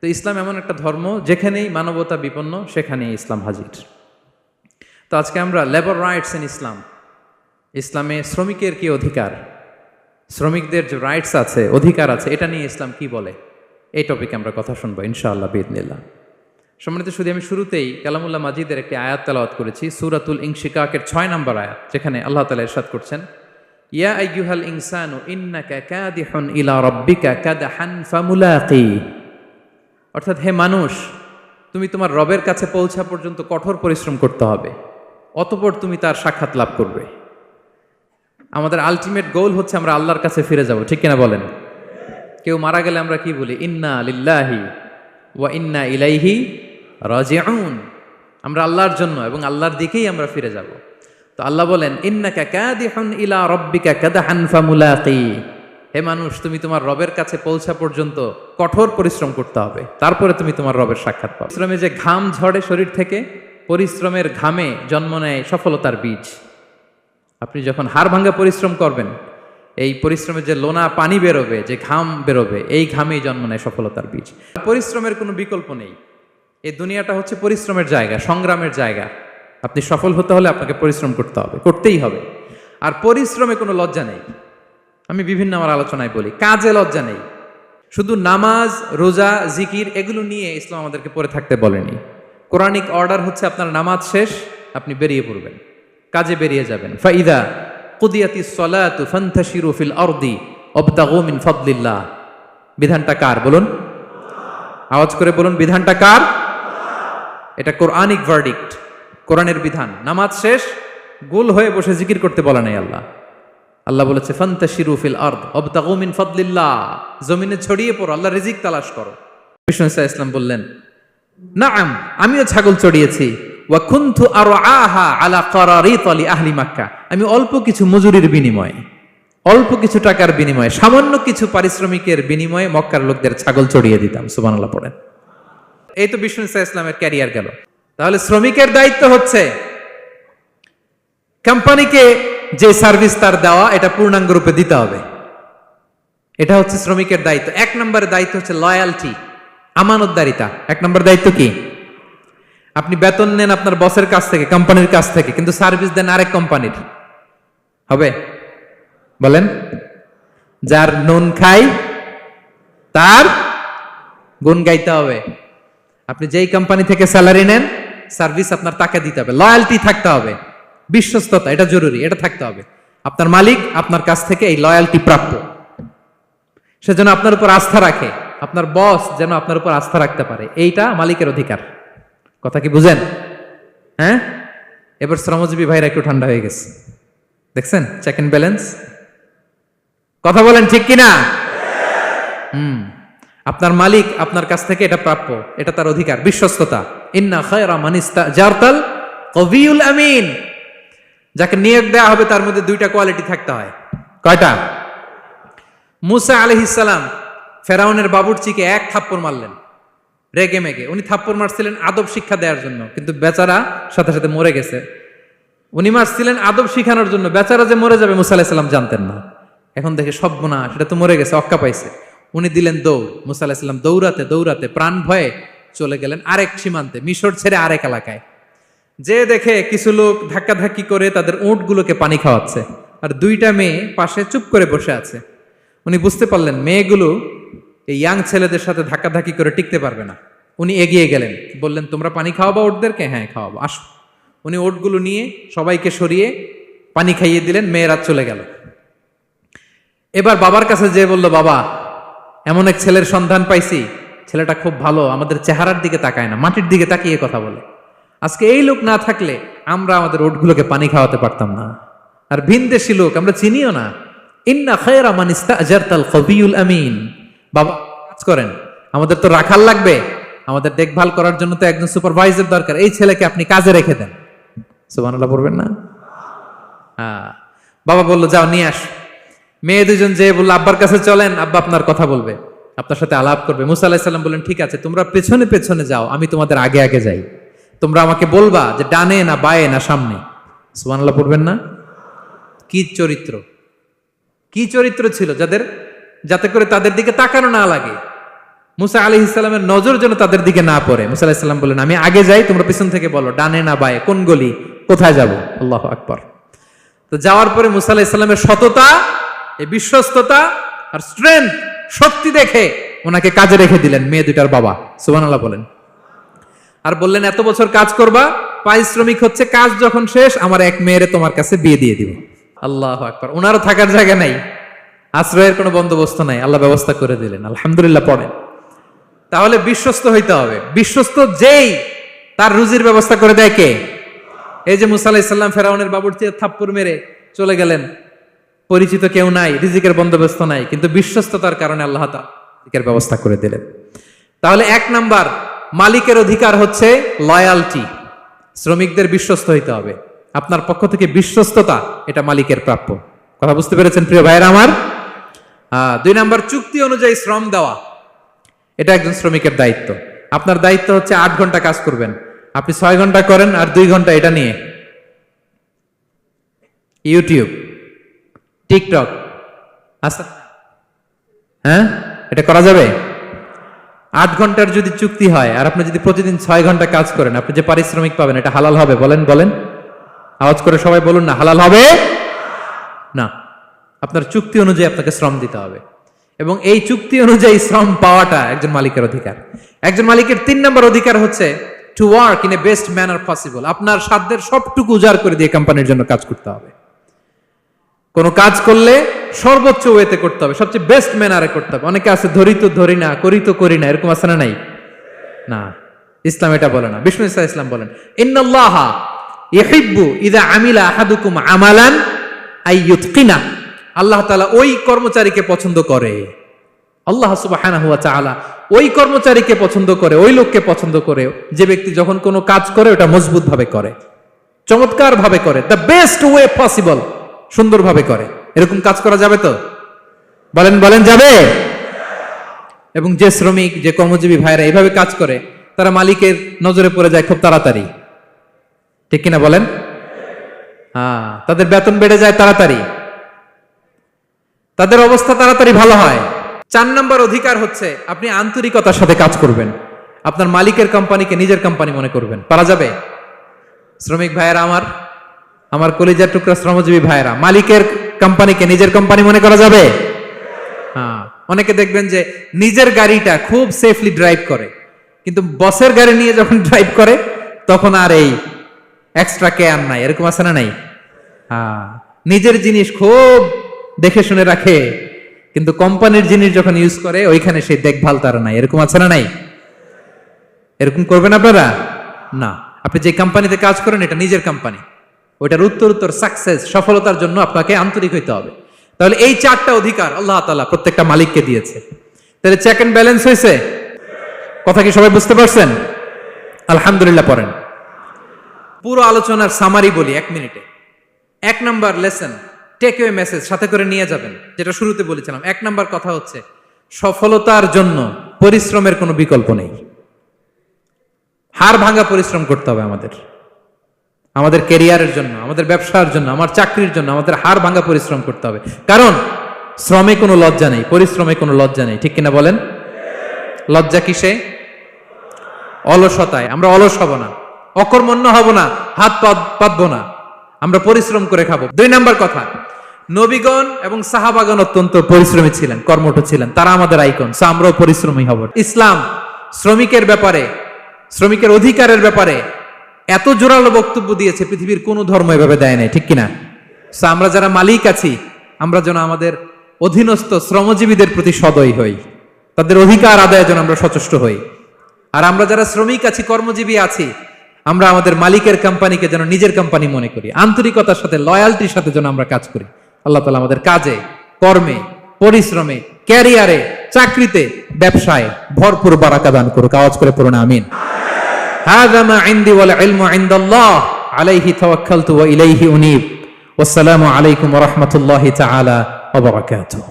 তো ইসলাম এমন একটা ধর্ম, যেখানেই মানবতা বিপন্ন, সেখানেই ইসলাম হাজির। তো আজকে আমরা লেবার রাইটস ইন ইসলাম ইসলামে শ্রমিকের কি অধিকার? শ্রমিকদের যে রাইটস আছে, অধিকার আছে, এটা নিয়ে ইসলাম কি বলে? এই টপিকে আমরা কথা শুনব, ইনশাআল্লাহ বিদনিল্লাহ সম্মানিত শুধু আমি শুরুতেই কালামুল্লাহ মাজিদের একটি আয়াত তালাওয়াত করেছি, সুরাতুল ইংশিকাকের ছয় নম্বর আয়াত, যেখানে আল্লাহ তালা ইরশাদ করছেন, ইয়া আইয়ুহাল ইনসানু ইন্নাকা কাদিহুন ইলা রাব্বিকা কাদহান ফামুলাকি। অর্থাৎ হে মানুষ, তুমি তোমার রবের কাছে পৌঁছা পর্যন্ত কঠোর পরিশ্রম করতে হবে, অতপর তুমি তার সাক্ষাৎ লাভ করবে। আমাদের আলটিমেট গোল হচ্ছে আমরা আল্লাহর কাছে ফিরে যাব, ঠিক কিনা বলেন? কেউ মারা গেলে আমরা কি বলি? ইন্না লিল্লাহি ওয়া ইন্না ইলাইহি রাজিউন। আমরা আল্লাহর জন্য এবং আল্লাহর দিকেই আমরা ফিরে যাব। তো আল্লাহ বলেন, ইন্নাকা কাদিহুন ইলা রাব্বিকা কাদহান ফামুলাকি। হে মানুষ, তুমি তোমার রবের কাছে পৌঁছা পর্যন্ত কঠোর পরিশ্রম করতে হবে। তারপরে তুমি তোমার রবের সাক্ষাৎ পাবে। পরিশ্রমে যে ঘাম ঝরে শরীর থেকে, পরিশ্রমের ঘামে জন্ম নেয় সফলতার বীজ। আপনি যখন হাড় ভাঙ্গা পরিশ্রম করবেন, এই পরিশ্রমের যে লোনা পানি বেরোবে, যে ঘাম বেরোবে, এই ঘামেই জন্ম নেয় সফলতার বীজ। পরিশ্রমের কোনো বিকল্প নেই। এই দুনিয়াটা হচ্ছে পরিশ্রমের জায়গা, সংগ্রামের জায়গা। আপনি সফল হতে হলে আপনাকে পরিশ্রম করতে হবে, করতেই হবে। আর পরিশ্রমে কোনো লজ্জা নেই। আমি বিভিন্ন আমার আলোচনায় বলি। কাজে লজ্জা নেই। শুধু নামাজ, রোজা, জিকির এগুলো নিয়ে ইসলাম আমাদেরকে পড়ে থাকতে বলেনি। কোরআনিক অর্ডার হচ্ছে আপনার নামাজ শেষ, আপনি বেরিয়ে পড়বেন। কাজে বেরিয়ে যাবেন। ফাইদা কুদিয়াতি সলাতু ফান্তাশিরু ফিল আরদি অবতাগু মিন ফাদলিল্লাহ। বিধানটা কার বলুন? আওয়াজ করে বলুন, বিধানটা কার? এটা কোরআনিক ভার্ডিক্ট কোরআনের বিধান। নামাজ শেষ, গোল হয়ে বসে জিকির করতে বলা নাই আল্লাহ। আল্লাহ বলেছে, ফান্তাশিরু ফিল আরদ, অবতাগু মিন ফাদলিল্লাহ। জমিনে ছড়িয়ে পড়ো, আল্লাহ রিজিক তালাশ করো। বিষ্ণু ইসা ইসলাম বললেন নাম আমিও ছাগল চড়িয়েছি। ওয়া কুনতু আরও আহা আলা করারিত আলি আহলি মাক্কা। আমি অল্প কিছু মজুরির বিনিময়ে, অল্প কিছু টাকার বিনিময়ে, সামান্য কিছু পারিশ্রমিকের বিনিময়ে মক্কার লোকদের ছাগল চড়িয়ে দিতাম। সুবহানাল্লাহ পড়েন। এই তো বিষ্ণু ইসা ইসলামের ক্যারিয়ার গেল। তাহলে শ্রমিকের দায়িত্ব হচ্ছে, কোম্পানিকে যে সার্ভিস তার দেওয়া, এটা পূর্ণাঙ্গ রূপে দিতে হবে। এটা হচ্ছে শ্রমিকের দায়িত্ব। এক নম্বরের দায়িত্ব হচ্ছে লয়ালটি আমানতদারিতা। এক নম্বর দায়িত্ব কি? আপনি বেতন নেন আপনার বসের কাছ থেকে কোম্পানির কাছ থেকে, কিন্তু সার্ভিস দেন আরেক কোম্পানির হবে? বলেন। যার নুন খাই তার গুণ গাইতে হবে। আপনি যেই কোম্পানি থেকে স্যালারি নেন, সার্ভিস আপনার তাকে দিতে হবে। লয়ালটি থাকতে হবে। বিশ্বস্ততা, এটা জরুরি, এটা থাকতে হবে। আপনার মালিক আপনার কাছ থেকে এই লয়ালটি প্রাপ্য। সেজন্য আপনার উপর আস্থা রাখে, আপনার বস যেন আপনার উপর আস্থা রাখতে পারে, এইটা মালিকের অধিকার। কথা কি বুঝেন? হ্যাঁ? এবার শ্রমজীবী ভাইরা একটু ঠান্ডা হয়ে গেছে। দেখছেন? চেক এন্ড ব্যালেন্স কথা বলেন ঠিক কিনা? হুম। আপনার মালিক আপনার কাছ থেকে এটা প্রাপ্য, এটা তার অধিকার, বিশ্বস্ততা। ইন্না খায়রা মানিস্তা, জারতাল কবিউল আমিন। যাকে নিয়োগ দেওয়া হবে তার মধ্যে দুইটা কোয়ালিটি থাকতে হয়। কয়টা? মুসা আলহিসাল্লাম ফেরাউনের বাবুরচিকে এক থাপ্পড় মারলেন, রেগে মেগে। উনি থাপ্পড় মারছিলেন আদব শিক্ষা দেওয়ার জন্য, কিন্তু বেচারা সাথে সাথে মরে গেছে। উনি মারছিলেন আদব শিখানোর জন্য, বেচারা যে মরে যাবে মুসা আলাহিসাল্লাম জানতেন না। এখন দেখে সব না সেটা তো মরে গেছে, অক্কা পাইছে। উনি দিলেন দৌড়, মুসা আলাহিসাল্লাম দৌড়াতে দৌড়াতে প্রাণ ভয়ে চলে গেলেন আরেক সীমান্তে, মিশর ছেড়ে আরেক এলাকায়। যে দেখে কিছু লোক ধাক্কাধাক্কি করে তাদের উঁটগুলোকে পানি খাওয়াচ্ছে, আর দুইটা মেয়ে পাশে চুপ করে বসে আছে। উনি বুঝতে পারলেন মেয়েগুলো এই ইয়াং ছেলেদের সাথে ধাক্কাধাক্কি করে টিকতে পারবে না। উনি এগিয়ে গেলেন, বললেন, তোমরা পানি খাওয়াবো ওটদেরকে হ্যাঁ খাওয়াবো, আসো। উনি ওটগুলো নিয়ে সবাইকে সরিয়ে পানি খাইয়ে দিলেন, মেয়েরা চলে গেল। এবার বাবার কাছে যে বলল, বাবা, এমন এক ছেলের সন্ধান পাইছি। ছেলেটা খুব ভালো, আমাদের চেহারার দিকে তাকায় না, মাটির দিকে তাকিয়ে কথা বলে। আজকে এই লোক না থাকলে আমরা আমাদের ওটগুলোকে পানি খাওয়াতে পারতাম না। আর ভিনদেশি লোক, আমরা চিনিও না। ইন্না খায়রা মানিস্তা আজারতাল কবিউল আমিন। বাবা, কাজ করেন। আমাদের তো রাখাল লাগবে। আমাদের দেখভাল করার জন্য তো একজন সুপারভাইজার দরকার। এই ছেলেকে আপনি কাজে রেখে দেন। সুবহানাল্লাহ পড়বেন না? হ্যাঁ বাবা বলল, যাও, নিয়ে আস। মেয়ে দুজন যে বলল, আব্বার কাছে চলেন, আব্বা আপনার কথা বলবে। আপনার সাথে আলাপ করবে। মুসা আলাহিসাল্লাম বললেন, ঠিক আছে, তোমরা পেছনে পেছনে যাও, আমি তোমাদের আগে আগে যাই। তোমরা আমাকে বলবা যে ডানে না বায়ে না সামনে। সুবহানাল্লাহ পড়বেন না? কি চরিত্র? কি চরিত্র ছিল যাদের যাতে করে তাদের দিকে তাকানো না লাগে? মুসা আলি ইসলামের নজর যেন তাদের দিকে না পড়ে। মুসা আলাহ ইসলাম বললেন, আমি আগে যাই, তোমরা পিছন থেকে বলো, ডানে না বায়ে, কোন গলি, কোথায় যাব? আল্লাহ আকবর। তো যাওয়ার পরে মুসা আলাহ ইসলামের সততা, এই বিশ্বস্ততা আর স্ট্রেংথ শক্তি দেখে ওনাকে কাজে রেখে দিলেন মেয়ে দুটার বাবা। সুবান আল্লাহ বলেন। আর বললেন, এত বছর কাজ করবা? পারিশ্রমিক হচ্ছে কাজ যখন শেষ, আমার এক মেয়েরে তোমার কাছে বিয়ে দিয়ে দিব। আল্লাহ আকবর। ওনারও থাকার জায়গা নাই, আশ্রয়ের কোনো বন্দোবস্ত নাই। আল্লাহ ব্যবস্থা করে দিলেন, আলহামদুলিল্লাহ পড়েন। তাহলে বিশ্বস্ত হইতে হবে। বিশ্বস্ত যেই, তার রুজির ব্যবস্থা করে দেয় কে? এই যে মুসা আলাহিসাল্লাম ফেরাউনের বাবুর চেয়ে থাপ্পড় মেরে চলে গেলেন। পরিচিত কেউ নাই, রিজিকের বন্দোবস্ত নাই, কিন্তু বিশ্বস্ততার কারণে আল্লাহ তা ব্যবস্থা করে দিলেন। তাহলে এক নাম্বার মালিকের অধিকার হচ্ছে লয়ালটি শ্রমিকদের বিশ্বস্ত হইতে হবে। আপনার পক্ষ থেকে বিশ্বস্ততা, এটা মালিকের প্রাপ্য। কথা বুঝতে পেরেছেন প্রিয় ভাইয়ের আমার? দুই নাম্বার, চুক্তি অনুযায়ী শ্রম দেওয়া। এটা একজন শ্রমিকের দায়িত্ব। আপনার দায়িত্ব হচ্ছে আট ঘণ্টা কাজ করবেন। আপনি ছয় ঘণ্টা করেন আর দুই ঘণ্টা এটা নিয়ে। YouTube, TikTok. আচ্ছা হ্যাঁ? এটা করা যাবে? আট ঘণ্টার যদি চুক্তি হয়, আর আপনি যদি প্রতিদিন ছয় ঘণ্টা কাজ করেন, আপনি যে পারিশ্রমিক পাবেন, এটা হালাল হবে, বলেন বলেন। আওয়াজ করে সবাই বলুন না, হালাল হবে? না। আপনার চুক্তি অনুযায়ী আপনাকে শ্রম দিতে হবে। এবং এই চুক্তি অনুযায়ী শ্রম পাওয়াটা একজন মালিকের অধিকার। একজন মালিকের তিন নম্বর অধিকার হচ্ছে to work in a best manner possible আপনার সাধ্যের সবটুকু উজাড় করে দিয়ে কোম্পানির জন্য কাজ করতে হবে। কোনো কাজ করলে সর্বোচ্চ ওয়েতে করতে হবে, সবচেয়ে বেস্ট ম্যানারে করতে হবে। অনেকে আছে, ধরি তো, ধরি না, করি তো, করি না, এরকম আছে না নাই? না, ইসলাম এটা বলে না। বিষ্ণু ইসলাম ইসলাম বলেন, ইন্নাল্লাহ ইহিব্বু ইদা আমিলা আহাদুকুম আমালান আইয়ুতকিনা আল্লাহ তাআলা ওই কর্মচারীকে পছন্দ করে। আল্লাহ সুবহানাহু ওয়া তাআলা ওই কর্মচারীকে পছন্দ করে, ওই লোককে পছন্দ করে, যে ব্যক্তি যখন কোনো কাজ করে, ওটা মজবুত ভাবে করে চমৎকার ভাবে করে দ্য বেস্ট ওয়ে পসিবল সুন্দরভাবে করে। এরকম কাজ করা যাবে তো? বলেন বলেন, যাবে? এবং যে শ্রমিক, যে কর্মজীবী ভাইরা এইভাবে কাজ করে, তারা মালিকের নজরে পড়ে যায় খুব তাড়াতাড়ি। ঠিক কিনা বলেন? হ্যাঁ তাদের বেতন বেড়ে যায় তাড়াতাড়ি। তাদের অবস্থা তাড়াতাড়ি ভালো হয়। চার নম্বর অধিকার হচ্ছে আপনি আন্তরিকতার সাথে কাজ করবেন। আপনার মালিকের কোম্পানিকে নিজের কোম্পানি মনে করবেন। পারা যাবে? শ্রমিক ভাইয়েরা আমার আমার কলিজার টুকরা শ্রমজীবী ভাইয়েরা, মালিকের কোম্পানিকে নিজের কোম্পানি মনে করা যাবে? হ্যাঁ। অনেকে দেখবেন যে নিজের গাড়িটা খুব সেফলি ড্রাইভ করে, কিন্তু বসের গাড়ি নিয়ে যখন ড্রাইভ করে, তখন আর এই এক্সট্রা কেয়ার নাই। এরকম আছে না নাই? হ্যাঁ। নিজের জিনিস খুব দেখে শুনে রাখে, কিন্তু কোম্পানির জিনিস যখন ইউজ করে, ওইখানে সেই দেখভাল তার নাই। এরকম আছে না নাই? এরকম করবেন আপনারা? না। আপনি যে কোম্পানিতে কাজ করেন, এটা নিজের কোম্পানি। ওইটার উত্তর উত্তর সাকসেস সফলতার জন্য আপনাকে আন্তরিক হইতে হবে। তাহলে এই চারটা অধিকার আল্লাহ তাআলা প্রত্যেকটা মালিককে দিয়েছে। তাহলে চেক এন্ড ব্যালেন্স হয়েছে কথা কি সবাই বুঝতে পারছেন? আলহামদুলিল্লাহ পড়েন। পুরো আলোচনার সামারি বলি এক মিনিটে। এক number lesson take away message সাথে করে নিয়ে যাবেন, যেটা শুরুতে বলেছিলাম। এক নাম্বার কথা হচ্ছে, সফলতার জন্য পরিশ্রমের কোনো বিকল্প নেই। হাড় ভাঙা পরিশ্রম করতে হবে আমাদের। আমাদের কেরিয়ারের জন্য, আমাদের ব্যবসার জন্য, আমার চাকরির জন্য আমাদের হাড় ভাঙা পরিশ্রম করতে হবে। কারণ, শ্রমে কোনো লজ্জা নেই, পরিশ্রমে কোনো লজ্জা নেই, ঠিক কিনা বলেন? লজ্জা কিসে? অলসতায়। আমরা অলস হব না, অকর্মণ্য হব না, হাত পাতবো না। আমরা পরিশ্রম করে খাব। দুই নাম্বার কথা, নবীগণ এবং সাহাবাগণ অত্যন্ত পরিশ্রমী ছিলেন, কর্মঠ ছিলেন, তারা আমাদের আইকন আমরাও পরিশ্রমী হব। ইসলাম, শ্রমিকের ব্যাপারে, শ্রমিকের অধিকারের ব্যাপারে এত জোরালো বক্তব্য দিয়েছে, পৃথিবীর কোনো ধর্ম এভাবে দেয় নাই, ঠিক কিনা? আমরা যারা মালিক আছি, আমরা যেন আমাদের অধীনস্থ শ্রমজীবীদের প্রতি সদয় হই। তাদের অধিকার আদায়ের জন্য আমরা সচেষ্ট হই। আর আমরা যারা শ্রমিক আছি, কর্মজীবী আছি, আমরা আমাদের মালিকের কোম্পানিকে যেন নিজের কোম্পানি মনে করি। আন্তরিকতার সাথে লয়ালটির সাথে যেন আমরা কাজ করি। আল্লাহ তালা আমাদের কাজে, কর্মে, পরিশ্রমে ক্যারিয়ারে চাকরিতে, ব্যবসায় ভরপুর বারাকা দান করুক। আওয়াজ করে পড়ুন, আমিন। هذا ما عندي والعلم عند الله. عليه توكلت وإليه أنيب. والسلام عليكم ورحمة الله تعالى وبركاته.